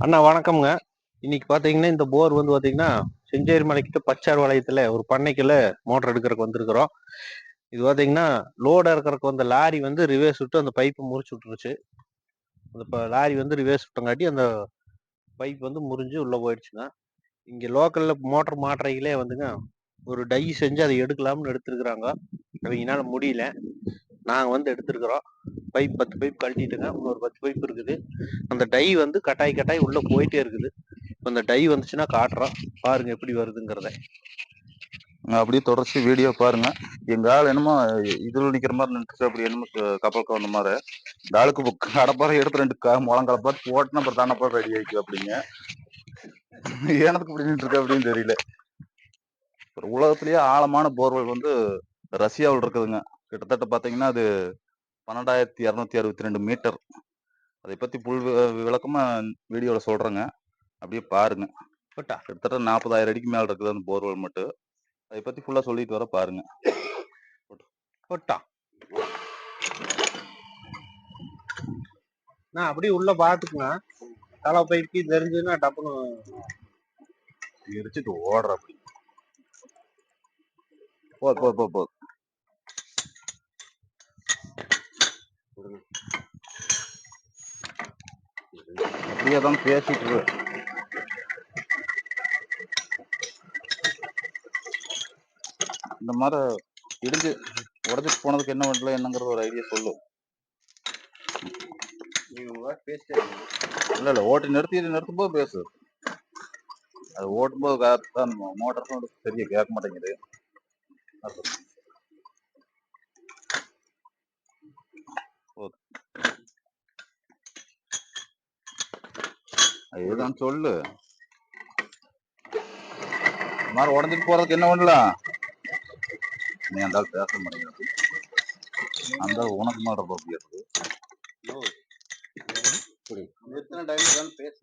அண்ணா வணக்கம்ங்க. இன்னைக்கு பாத்தீங்கன்னா இந்த போர் வந்து பாத்தீங்கன்னா செஞ்சேரி மலைக்கிட்ட பச்சார் வளையத்துல ஒரு பண்ணைக்குள்ள மோட்டர் எடுக்கிறதுக்கு வந்திருக்கிறோம். இது பாத்தீங்கன்னா லோடு இருக்கிறக்கு வந்த லாரி வந்து ரிவேர்ஸ் விட்டு அந்த பைப்பு முறிச்சு விட்டுருச்சு. அந்த லாரி வந்து ரிவேர்ஸ் விட்டங்காட்டி அந்த பைப் வந்து முறிஞ்சு உள்ள போயிடுச்சுங்க. இங்க லோக்கல்ல மோட்டர் மாட்டுறீங்களே வந்துங்க ஒரு டை செஞ்சு அதை எடுக்கலாம்னு எடுத்திருக்கிறாங்க. அவங்கனால முடியல. நாங்கள் வந்து எடுத்துருக்குறோம். பைப் பத்து பைப் கழட்டிட்டுங்க இன்னொரு பத்து பைப் இருக்குது. அந்த டை வந்து கட்டாய் கட்டாய் உள்ளே போயிட்டே இருக்குது. அந்த டை வந்துச்சுன்னா காட்டுறோம். பாருங்க எப்படி வருதுங்கிறத. அப்படியே தொடர்ச்சி வீடியோ பாருங்க. எங்க ஆள் என்னமோ இதுல நிக்கிற மாதிரி நின்றுச்சு அப்படி என்னமோ கப்பல் கவர்ந்த மாதிரி. இந்த ஆளுக்கு கடப்பாறை எடுத்து ரெண்டு க முழங்கால பார்த்து போட்டுனா அப்புறம் தானப்பா ரெடி ஆயிக்கு அப்படிங்க. எனக்கு இப்படி நின்றுருக்க அப்படின்னு தெரியல. ஒரு உலகத்திலேயே ஆழமான போர்வெல் வந்து ரஷ்யாவில் இருக்குதுங்க. கிட்டத்தட்ட பாத்தீங்கன்னா அது பன்னெண்டாயிரத்தி இரநூத்தி அறுபத்தி ரெண்டு மீட்டர். அதை பத்தி புல் வி- விளக்கமா வீடியோல சொல்றேங்க. அப்படியே பாருங்க. போட்டா கிட்டத்தட்ட நாற்பதாயிரம் அடிக்கு மேல இருக்குது அந்த போர்வெல் மட்டும் அதை பத்தி ஃபுல்லா சொல்லிட்டு வர பாருங்க. போட்டா நான் அப்படியே உள்ள பாத்துக்குங்க. தலை பைப்பு தெரிஞ்சதுன்னா டப்புனு எரிச்சிட்டு ஓடுற அப்படி. போ போ போ. போ அப்படியே தான் பேசிட்டு இரு. இந்த மாதிரி இடிஞ்சு உடஞ்சிட்டு போனதுக்கு என்ன பண்ணல என்னங்கிறது ஒரு ஐடியா சொல்லு. இல்ல இல்ல ஓட்டி நிறுத்தி நிறுத்தும் போது பேசு. அது ஓட்டும் போது மோட்டார் சவுண்ட் சரியா கேட்க மாட்டேங்குது. அதுதான் சொல்லு. மாதிரி உடஞ்சிட்டு போறதுக்கு என்ன பண்ணலாம் நீ அந்த பேச மாட்டேங்கிறது அந்த உனக்கு டைம் வேணும் பேசு.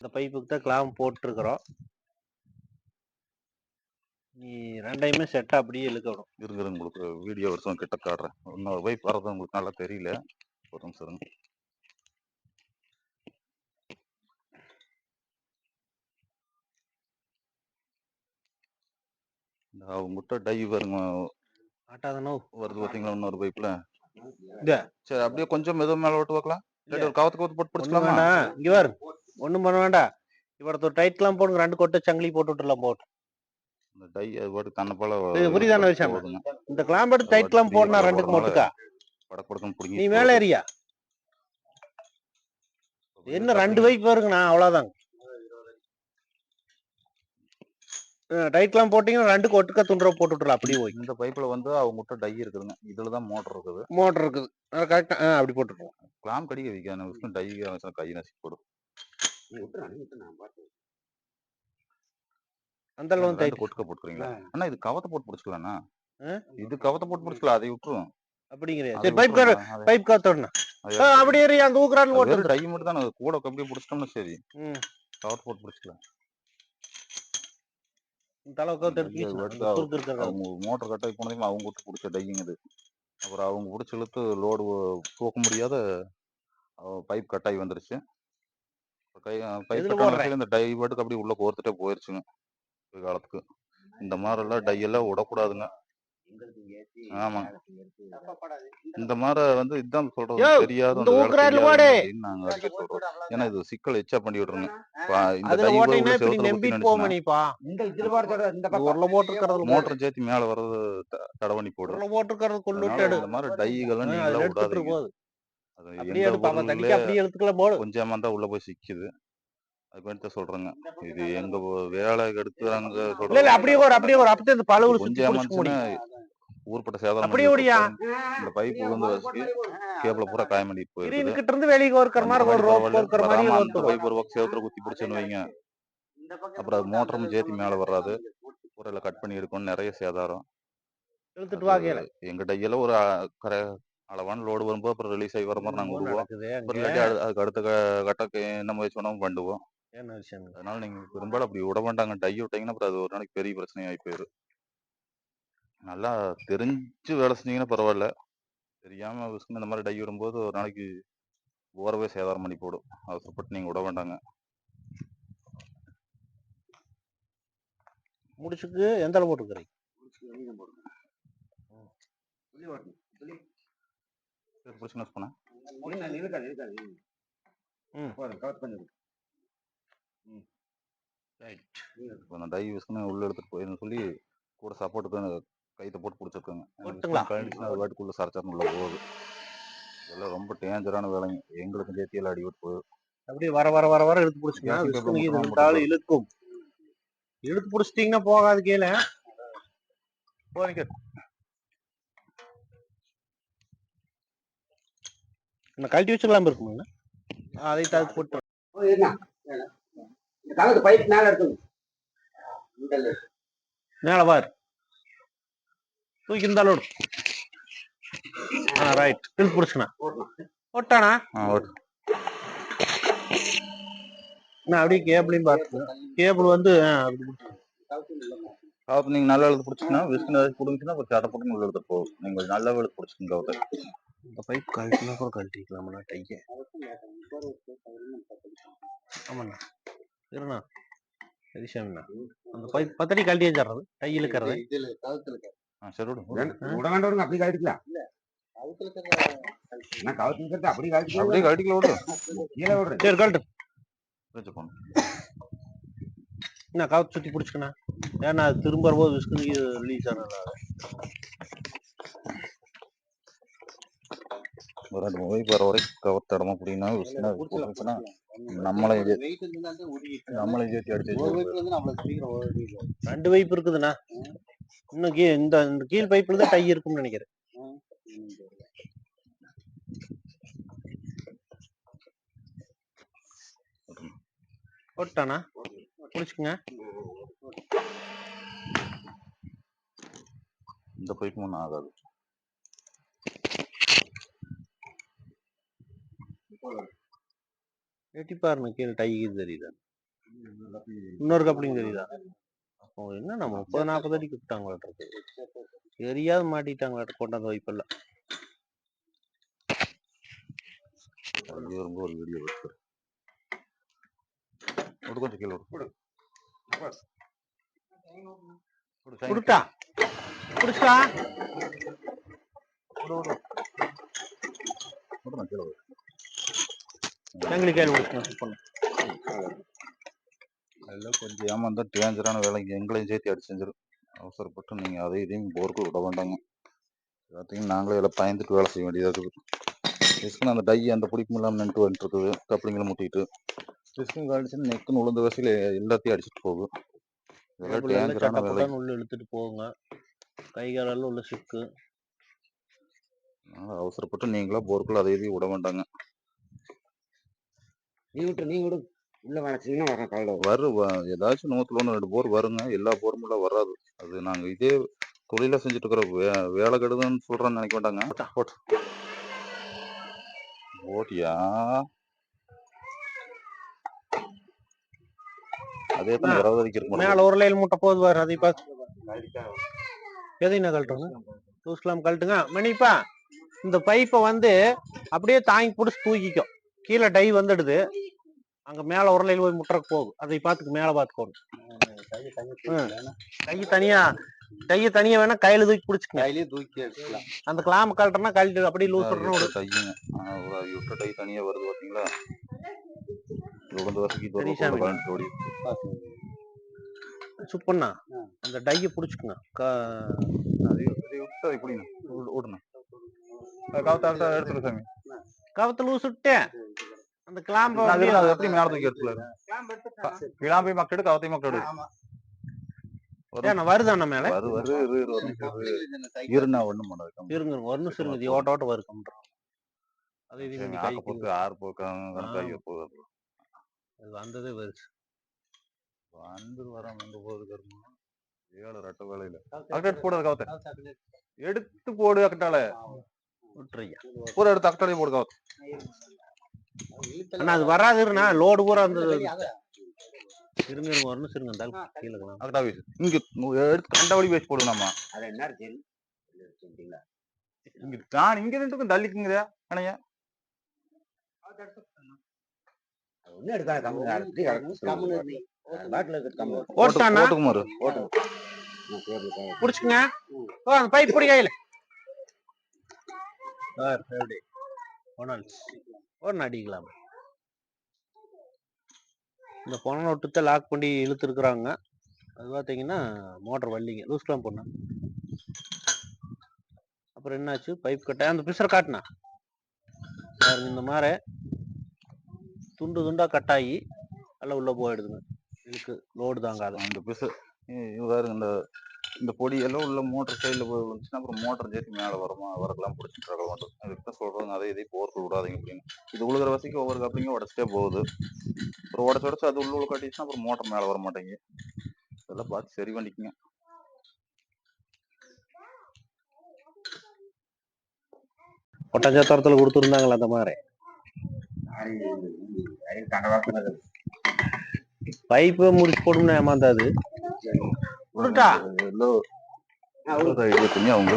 இந்த பைப்புக்கு தான் கிளாம் போட்டிருக்கிறோம். நீ ரெண்டையுமே செட்டா அப்படியே இழுக்கணும் இருங்க உங்களுக்கு வீடியோ வருஷம் கிட்ட காட்டுறேன். இன்னொரு வைப் வர்றது உங்களுக்கு நல்லா தெரியல. ஒரு நிமிஷம் அவங்ககிட்ட டை வருங்க ஆட்டாதனோ வருது பாத்தீங்களா இன்னொரு பைப்ல இந்த. சரி அப்படியே கொஞ்சம் மெதுவா மேல ஓட்டு வைக்கலாம் இல்லாட்டி ஒரு கவத்து கவத்து போட்டு பிடிச்சலாமா வேண்டாம் இங்க பாரு. ஒண்ணும் பண்ண வேண்டாம். ஒரு டைட்லாம் போடுங்க. ரெண்டு கொட்டை சங்கிலி போட்டு விட்டுலாம் போட்டு. இந்த டை அது பாட்டு தன்னை போல இது புரியுதான விஷயம்? இந்த கிளாம் எடுத்து டைட் கிளாம் அது போடணும் ரெண்டுக்கு மட்டுக்கா? படக்கு படக்குன்னு பிடிங்கி நீ மேல ஏறியா? என்ன ரெண்டு பைப் வருங்கண்ணா அவ்வளவுதாங்க டைட்லாம் போட்டீங்கன்னா ரெண்டுக்கு ஒட்டுக்கா துண்டுற போட்டு விட்டுலாம் அப்படியே போய். இந்த பைப்ல வந்து அவங்ககிட்ட டை இருக்குதுங்க. இதுலதான் மோட்டர் இருக்குது. மோட்டர் இருக்குது. கரெக்டா அப்படி போட்டுருவோம் கிளாம் கடிக்க வைக்க டை கை நசி போடும். அந்த அளவு டைட் கொட்டுக்க போட்டுக்கிறீங்களா? அண்ணா இது கவத்தை போட்டு பிடிச்சிக்கலாம்ண்ணா? இது கவத்தை போட்டு பிடிச்சிக்கலாம் அதை விட்டுரும். அப்படிங்கிறியா அதை சரி பைப் கார். அதை- பைப் காத்தோடனா அதை அப்படி ஏறி அந்த ஊக்குறான்னு அது ஓட்டு டை மட்டும் தான். கூட அப்படியே பிடிச்சிட்டோம்னா சரி. ம். கவத்தை போட்டு பிடிச்சிக்கலாம். தலை கவுத்து ஐயா, எடுத்து அவங்க மோட்டர் கட்டாய் போனதையும் அவங்க விட்டு பிடிச்ச டையுங்குது அப்புறம் அவங்க பிடிச்சி இழுத்து லோடு தூக்க முடியாத பைப் கட்டாய் வந்துருச்சு. கை பைப் போடுற? இந்த டை பாட்டுக்கு அப்படியே உள்ள கோர்த்துட்டே போயிருச்சுங்க. காலத்துக்கு. இந்த மாதிரி எல்லாம் டை எல்லாம் விடக்கூடாதுங்க. ஆமா. இந்த மாதிரி வந்து இதுதான் சொல்றது. தெரியாத ஏன்னா இது சிக்கல் எச்சா பண்ணி போடுறது போட்டுருக்கிறது மோட்டர் சேர்த்து மேல வர்றது தடவணி அதனால விட்டு எடு. இந்த மாதிரி டைகளை நீங்களா போடு. கொஞ்சமா இருந்தா உள்ள போய் சிக்குது. அதுக்கு தான் சொல்றேங்க. இது எங்க வேலை இல்ல சொல்றது அப்படியே ஒரு அப்படியே ஒரு அப்படியே இந்த சுத்தி கொஞ்சம் ஊர்பட்ட சேதாரம் அப்படியே பண்ணி. இந்த பைப் விழுந்து வச்சு கேபிள பூரா காயம் பண்ணிட்டு போயிருக்குது கிட்ட இருந்து வெளியே ஒருக்கிற மாதிரி ஒரு ரோப் ஒருக்கிற மாதிரி ஒருத்தர் பைப் ஒரு பக்கம் சேத்துல குத்தி பிடிச்சுன்னு வைங்க. அப்புறம் அது மோட்டரும் சேர்த்து மேல வராது. பூரா கட் பண்ணி எடுக்கணும் நிறைய சேதாரம். இழுத்துட்டு வாங்கல எங்க டையில ஒரு கரை அளவான லோடு வரும்போது அப்புறம் ரிலீஸ் ஆகி வர மாதிரி நாங்க விடுவோம். அப்புறம் இல்லாட்டி அதுக்கு அடுத்த க- கட்டக்கு என்ன முயற்சி வேணாலும் பண்ணுவோம். அதனால நீங்க பெரும்பாலும் அப்படி விட வேண்டாங்க டை விட்டீங்கன்னா அப்புறம் அது ஒரு நாளைக்கு பெரிய பிரச்சனையாகி போயிடும் நல்லா தெரிஞ்சு வேலை செஞ்சீங்கன்னா பரவாயில்ல. தெரியாம விசுக்குன்னு இந்த மாதிரி டை விடும்போது ஒரு நாளைக்கு ஓரவே சேதாரம் பண்ணி போடும். அவசரப்பட்டு நீங்க விட வேண்டாங்க. முடிச்சுக்கு எந்த அளவு போட்டுக்கிறீங்க பிடிச்சுன்னு போனேன் இருக்காது ம். டை விசுக்குன்னு உள்ள எடுத்துட்டு போயிருன்னு சொல்லி கூட சப்போர்ட்டுக்கு கைத்தை போட்டு பிடிச்சிருக்காங்க. அது வாட்டுக்குள்ள சரச்சரன்னு உள்ள போகுது. இதெல்லாம் ரொம்ப டேஞ்சரான வேலைங்க. எங்களுக்கு சேர்த்தியில் அடி விட்டு போகுது. அப்படியே வர வர வர வர இழுத்து பிடிச்சிங்கன்னா இழுக்கும். இழுத்து பிடிச்சிட்டீங்கன்னா போகாது கீழே. போறீங்க இந்த கழட்டி வச்சுக்கலாம் இருக்குமாங்க அதை தவிர்த்து போட்டு. இந்த கலந்து பைப் மேல இந்த மேல பார் தூக்கி இருந்தாலும் ஆ ரைட் இழுத்து பிடிச்சிக்கண்ணா போடணும் போட்டானா ஆ ஓட்டு. நான் அப்படியே கேபிளையும் பார்த்து கேபிள் வந்து ஆ, அப்படி காவத்து நீங்க நல்லா எழுத்து பிடிச்சிங்கன்னா விஸ்கின் ஏதாச்சும் பிடிச்சிங்கன்னா கொஞ்சம் சட்டை போட்டு உள்ள எடுத்துட்டு போகும் நீங்க கொஞ்சம் நல்லா எழுத்து பிடிச்சிங்க கவுத்தை இந்த பைப் கழட்டினா கூட கழட்டிக்கலாம்ண்ணா டையை ஆமாண்ணா. இருண்ணா. சரிசாமிண்ணா அந்த பைப் பத்தடி கழட்டி வச்சிடுறது. டை இழுக்கிறது சரி விடு விட. வேண்டவங்க அப்படி கழட்டிக்கலாம் நான் கவுத்து இருக்கிறது அப்படி கழட்டிக்கலாம் அப்படியே கழட்டிக்கல? விடு. கீழே விடுறேன். சரி கழட்டு. வச்சு போகணும் என்ன கவுத்து சுற்றி பிடிச்சிக்கண்ணா ஏன்னா அது திரும்ப வரும்போது விஸ்கு ரிலீஸ் ஆனது ஒரு ரெண்டு வர வரைக்கும் கவர்த்த இடமா விஸ்கினா பிடிச்சுன்னா நம்மளை நம்மளை சேர்த்து அடிச்சு ரெண்டு பைப் இருக்குதுண்ணா. இன்னும் கீ இந்த கீழ் பைப்பில் தான் டை இருக்கும்னு நினைக்கிறேன். போட்டானா பிடிச்சிக்கங்க இந்த பைப்பு ஒன்றும் ஆகாது. எட்டி பாருங்க கீழே டை தெரியுதா? இன்னொரு கப்ளிங் தெரியுதா? அப்போ என்ன நம்ம முப்பது நாற்பது அடிக்கு விட்டாங்களாட்டு தெரியாத மாட்டிட்டாங்களாட்டு கொண்டாந்து வைப்பெல்லாம் அது ரொம்ப ஒரு வீடியோ விடு கொஞ்சம் கீழே சைன் கொடுத்தா? குடிச்சா. எங்களுக்கு கேள்வி குடிச்சுக்கணும் பண்ணு. அதெல்லாம் கொஞ்சம் ஏமாந்தா டேஞ்சரான வேலைங்க. எங்களையும் சேர்த்து அடிச்சு செஞ்சிடும் அவசரப்பட்டு நீங்க அதை இதையும் போருக்கு விட வேண்டாங்க. எல்லாத்தையும் நாங்களே எல்லாம் பயந்துட்டு வேலை செய்ய வேண்டியதா இருக்குது. ரிஸ்க்குன்னு அந்த டை அந்த பிடிக்கும் இல்லாமல் நின்று வந்துட்டு இருக்குது கப்ளிங்களை முட்டிட்டு. ரிஸ்க்கும் காடிச்சுன்னு நெக்குன்னு உளுந்த வசதியில் எல்லாத்தையும் அடிச்சிட்டு போகுது. இதெல்லாம் கேபிள் எல்லாம் டேஞ்சரான வேலை சட்டப்பட்டான்னு உள்ள இழுத்துட்டு போகுங்க. கை காலெல்லாம் உள்ள சிக்கு அதனால அவசரப்பட்டு நீங்களா போருக்குள்ள அதை இதையும் விட வேண்டாங்க. நீ விட்டு நீ விடு. உள்ள வளர்ச்சிங்கன்னா வர கலடு வரு வ- ஏதாச்சும் நூத்துல ஒன்று ரெண்டு போர் வருங்க. எல்லா போரும் உள்ள வராது. அது நாங்க இதே தொழிலா செஞ்சுட்டு இருக்கிற வே வேலை கெடுதுன்னு சொல்றேன்னு நினைக்க மாட்டாங்க. ஓட்டியா அதே தான் வரைக்கும் இருக்க மேல. ஒரு லைன் முட்டை போகுது பாரு அதை பார்த்து எதையும் நான் கழட்டுங்க தூசலாம் கழட்டுங்க. மணிப்பா இந்த பைப்பை வந்து அப்படியே தாங்கி பிடிச்சி தூக்கிக்கும். கீழே டை வந்துடுது. அங்க மேல லைன் போய் முட்டறக்கு போகும். அதை பார்த்துக்கு மேல பார்த்துக்கோங்க. கை தனியா கையை தனியா வேணா கையில தூக்கி பிடிச்சிக்கங்க. கையிலேயே தூக்கி எடுக்கலாம் அந்த கிளாம கழட்டுறனா கழட்டு அப்படியே லூஸ் ஆ, விட்டுறணும் விட்ட டை தனியா வருது பாத்தீங்களா? சுப்பண்ணா அந்த டையை பிடிச்சிக்கங்க. க- விட்டு ஓடுங்க காவத்தாட்ட எடுத்துரு சாமி. கவத்தை லூஸ் விட்டேன். அந்த கிளாம்ப அது அது எப்படி மேல தூக்கி எடுத்துல கிளாம்பி மக்கள் கவத்தை மக்கள் வருதாண்ணா மேல? வரு வரு. இருண்ணா ஒண்ணும் பண்ணாது இருங்க ஒரு நிமிஷம் இருங்க இது ஓட்ட ஓட்ட வருக்கம்ன்றோம் அது இது போக்கு ஆறு கணக்காகி போகுது இது வந்ததே வருது வந்து வர வந்து போகுது கருமா. ஏழு ரெட்ட வேலையில. அக்கட்டாட்டு போடு கவத்தை. எடுத்து போடு அக்கட்டால. பூரா எடுத்து அக்கட்டாலே போடு கவத்தை. அண்ணா அது வராதுண்ணா லோடு பூரா கீழே இருக்கலாம். அக்கட்டா வீசு இங்க நு- எடுத்து கண்டபடி பேசி போடு நம்ம அது என்ன சொல்லிட்டீங்களா இங்க நான் இங்க நின்று தள்ளிக்குங்க அணைய. ஒன்னும் எடுக்காத கம்மி பாட்டில் ஓட்டுங்க ஓ அந்த பைப் பிடி கையில. எப்படி ஒனால்ஸ் ஒரு அடிக்கலாம். இந்த பொன நோட்டத்தை லாக் பண்ணி இழுத்துருக்குறாங்க. அது பார்த்தீங்கன்னா மோட்டர் வள்ளிங்க லூஸ்லாம் பண்ண அப்புறம் என்னாச்சு? பைப் கட்ட அந்த பிசரை காட்டினா? பாருங்க இந்த மாதிரி துண்டு துண்டா கட்டாகி எல்லாம் உள்ள போயிடுதுங்க. இதுக்கு லோடு தாங்காது. அந்த பிசு இவங்க இந்த இந்த பொடி எல்லாம் உள்ள மோட்டர் சைடில் போய் வந்துச்சுன்னா அப்புறம் மோட்டர் சேர்த்து மேலே வருமா? வரக்கெல்லாம் பிடிச்சிட்டு இருக்க மாட்டோம் அதுக்கு தான் சொல்றாங்க அதை இதை போர்த்து விடாதீங்க அப்படின்னு. இது உழுகிற வசதிக்கு ஒவ்வொரு கப்பையும் உடச்சிட்டே போகுது. அப்புறம் உடச்சு உடச்சு அது உள்ள உள்ள கட்டிச்சுன்னா அப்புறம் மோட்டர் மேலே வர மாட்டேங்குது. இதெல்லாம் பார்த்து சரி பண்ணிக்கங்க. ஒட்டஞ்சத்திரத்தில் கொடுத்துருந்தாங்களா அந்த மாதிரி. பைப்பு முடிச்சு போடணும்னு ஏமாந்தாது. விட்டுட்டா ஐடியா பண்ணி அவங்க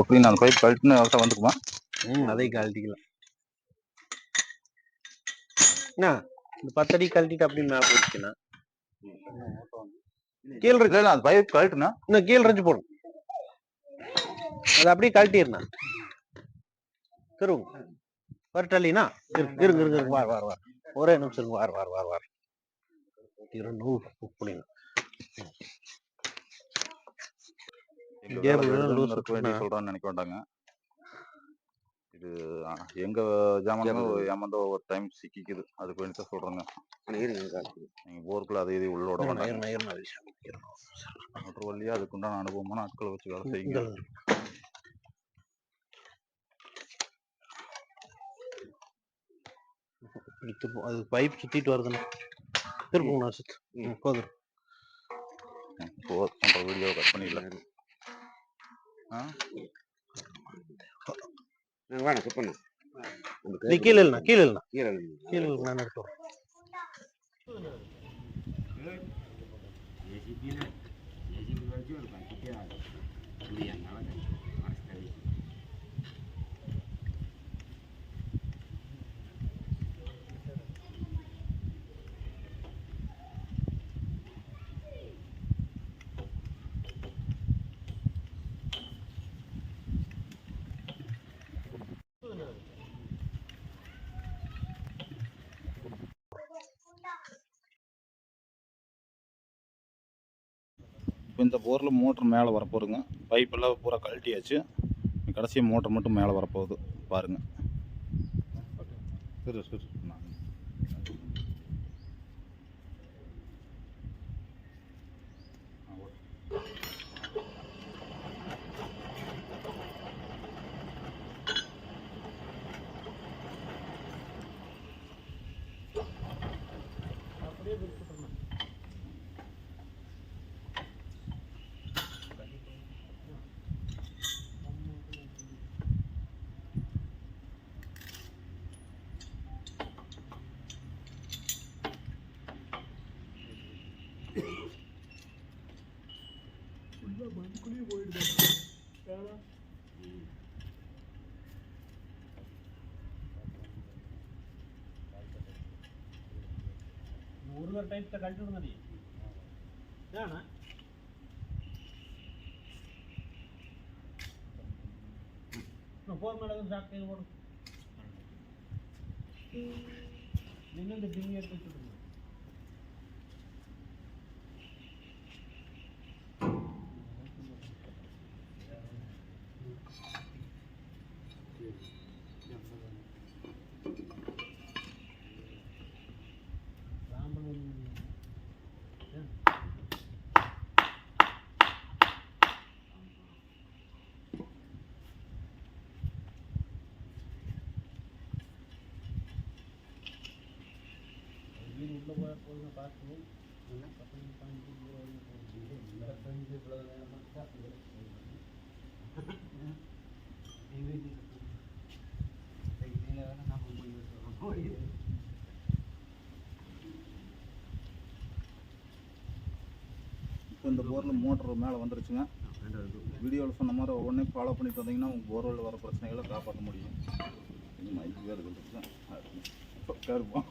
எப்படி நான் பைப் கழட்டுன்னு அவர்கிட்ட வந்துக்குமா ம் அதை கழட்டிக்கலாம். என்ன? இந்த பத்தடி கழட்டிட்டு அப்படி மேல கீழ் இருக்கு. அந்த பைப் கழட்டுனா? இன்னும் கீழ் இறஞ்சி போடும். அது அப்படியே கழட்டிடணும். திருவுங்க வரட்டலினா இருங்க இருங்க இருங்க வார் வார் வார். ஒரே நிமிஷம் வார் வார் வார் வார். இருநூறு புக் பண்ணிங்க எங்க இதே வேலை போல வேலை லூசு இருக்க வேண்டிய பண்ணா. சொல்றான்னு நினைக்க வேண்டாங்க இது எங்க ஜாமானுமே ஏமாந்த ஒவ்வொரு டைம் சிக்கிக்குது. அதுக்கு வேண்டி தான் சொல்றேங்க நீங்க போருக்குள்ள அதை இதை உள்ள விட இருங்க, வேண்டாங்க இருங்க, இருங்க, விஷயம், இருங்க. மோட்டர் வழியா அதுக்குண்டான அனுபவமான ஆட்களை வச்சு வேலை செய்யுங்க. திருப்பம் அது பைப் சுத்திட்டு வருதுண்ணா. திருப்பங்கண்ணா சுத்து போதும் போர் பண்ற வீடியோ கட் பண்ணிடல ஆ? வேணாம் சுப்பண்ணா நீ கீழே இல்லைண்ணா கீழே இல்லைண்ணா கீழே கீழே நான் எடுத்து. இப்போ இந்த போரில் மோட்ரு மேலே வரப்போகுதுங்க. பைப் எல்லாம் பூரா கழட்டியாச்சு. கடைசியாக மோட்ரு மட்டும் மேலே வரப்போகுது. பாருங்கள் சரி சரி. நான் ஒரு டைப்ல கழட்டி விடுங்க நீ ஏண்ணா ஃபோன் மேலே ஸ்டார்ட் பண்ணி போடும் இன்னும் இந்த டிங்கி எடுத்து வச்சுடுங்க வீடு உள்ள போய் போய் பார்க்கணும் இவ்வளோ இப்போ இந்த போரில் மோட்டர் மேலே வந்துருச்சுங்க. வீடியோவில் சொன்ன மாதிரி உடனே ஃபாலோ பண்ணிட்டு வந்தீங்கன்னா உங்கள் போர்வெல் வர பிரச்சனைகளை காப்பாற்ற முடியும். இது மைக் வேறு கருப்போம்